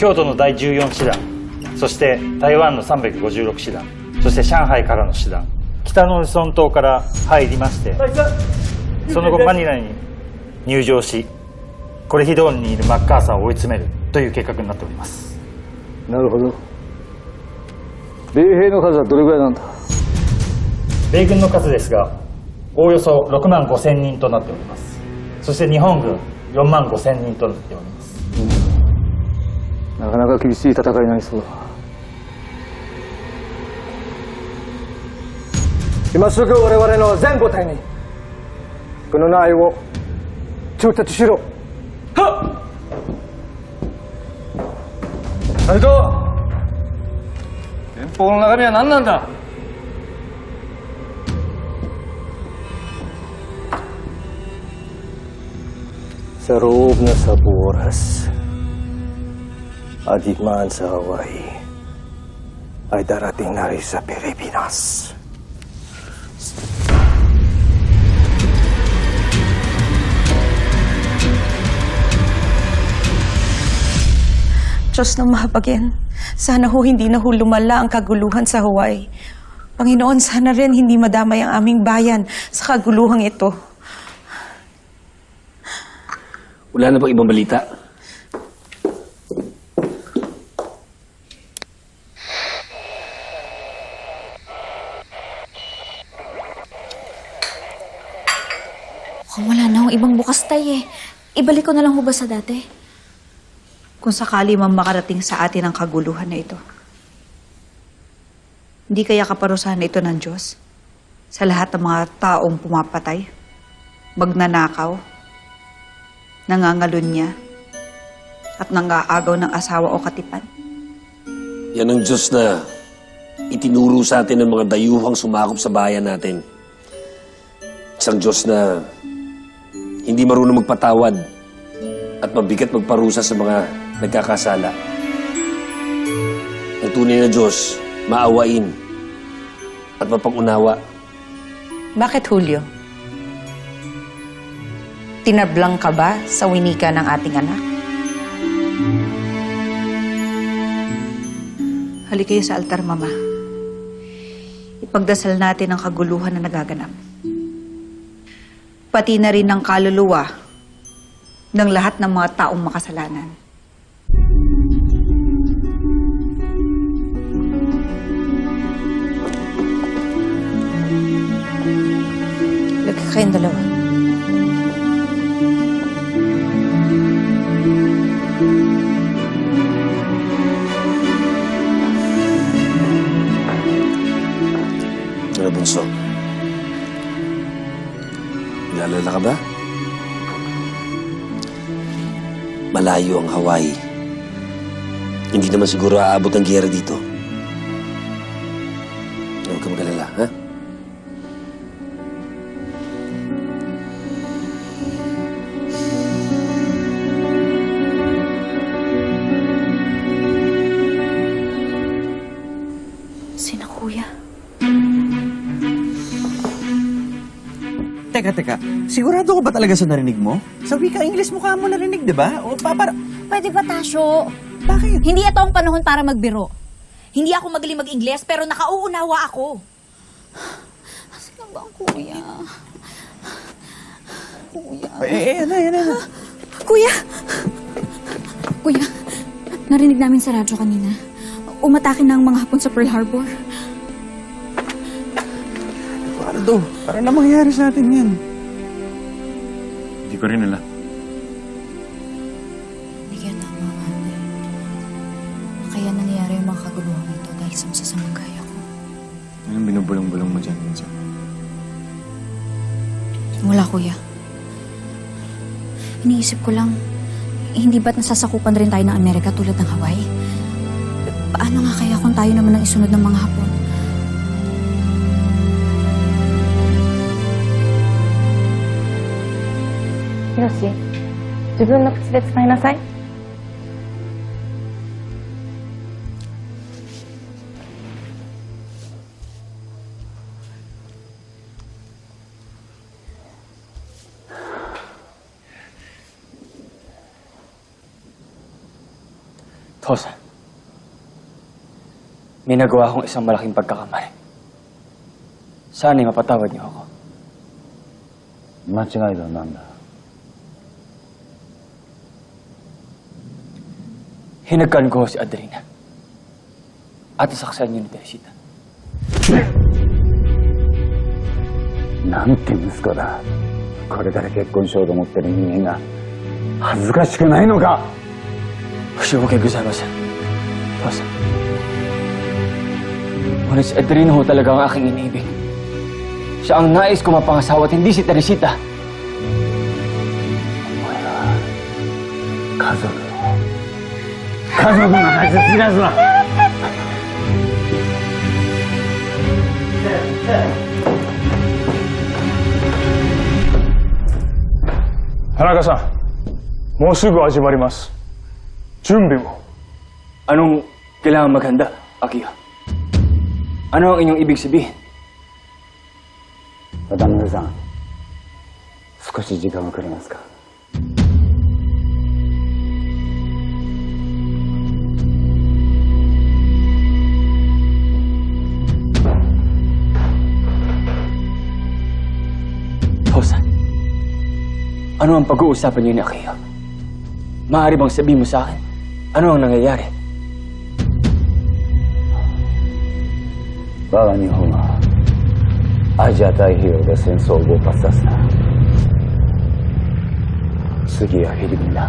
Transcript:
京都の第14師団そして台湾の356師団そして上海からの師団北のルソン島から入りましてその後マニラに入場しコレヒドールにいるマッカーサーを追い詰めるという計画になっております。なるほど。米兵の数はどれぐらいなんだ？米軍の数ですがおおよそ6万5千人となっております。そして日本軍4万5千人となっておりますなかなか厳しい戦いになりそうだ。今すぐ我々の全部隊にこの内を通達しろ。はっ！斉藤連邦の中身は何なんだ？Sa loob na sa oras, adigmaan sa Hawaii ay darating na rin sa Pilipinas. Diyos na mapagyan. Sana ho hindi na ho lumala ang kaguluhan sa Hawaii. Panginoon, sana rin hindi madamay ang aming bayan sa kaguluhang ito. Wala na bang ibang balita? Mukhang wala na akong ibang bukas tay eh. Ibalik ko na lang ho ba sa dati? Kung sakali man makarating sa atin ang kaguluhan na ito. Hindi kaya kaparusahan ito ng Diyos sa lahat ng mga taong pumapatay, magnanakaw, nangangalunya, at nangaagaw ng asawa o katipan. Yan ang Diyos na itinuro sa atin ng mga dayuhang sumakop sa bayan natin. Isang Diyos na hindi marunong magpatawad at mabigat magparusa sa mga nagkakasala. Ang tunay na Diyos, maawain at mapag-unawa. Bakit, Julio? Tinablang ka ba sa winika ng ating anak? Halika kayo sa altar, Mama. Ipagdasal natin ang kaguluhan na nagaganap. Pati na rin ang kaluluwa ng lahat ng mga taong makasalanan. Halika kayong dalawa. Ano, Bunso? Nag-aalala ka ba? Malayo ang Hawaii. Hindi naman siguro aabot ang giyera dito. Huwag ka mag-alala, ha? Sina kuya? Teka, teka. Sigurado ka ba talaga sa narinig mo? Sa wika English mukha mo narinig, di ba? O pa, para... Pwede ba, Tasyo? Bakit? Hindi ito ang panahon para magbiro. Hindi ako magaling mag-Ingles, pero nakauunawa ako. Asan na ba ang kuya? Kuya. Eh, eh, ano, ano, ano? Kuya! Kuya, narinig namin sa radyo kanina. Umatake na ang mga hapon sa Pearl Harbor. To? Para na mangyayari sa atin yan. Hindi ko rin alam. Hindi kaya tama nga, Nay. Kaya nangyayari yung mga kaguluhan ito dahil sa masasamang gaya ko. Anong binubulong-bulong mo dyan, Minsan? Wala, kuya. Iniisip ko lang, hindi ba't nasasakupan rin tayo ng Amerika tulad ng Hawaii? Paano nga kaya kung tayo naman ang isunod ng mga hapon? ヒロシ、自分の口で伝えなさい。 Tosa, may nagawa akong isang malaking pagkakamali. Sana'y mapatawad niyo ako. 間違いだなんだ Hinagkan ko si Adelina. At nasaksan niyo ni Teresita. なんて息子だこれから結婚しようと思ってる人間が恥ずかしくないのか Masyuko kay Gusama-san. Tosa. Ngunit si Adelina ho talaga ang aking iniibig. Siya ang nais ko mapangasawa at hindi si Teresita. 家族 家族が大切なやつだ田中さん、もうすぐ始まります。準備を。Anong kailangan maghanda, Akiya? Ano ang inyong ibig sabihin? 渡辺さん少し時間をくれますか Ano ang pag-uusapan niyo ni Akio? Maaari bang sabihin mo sa akin? Ano ang nangyayari? Baka niyo huma. Ajatai Hiroga Sensogo Pasasna. Sugi ya Hidimina.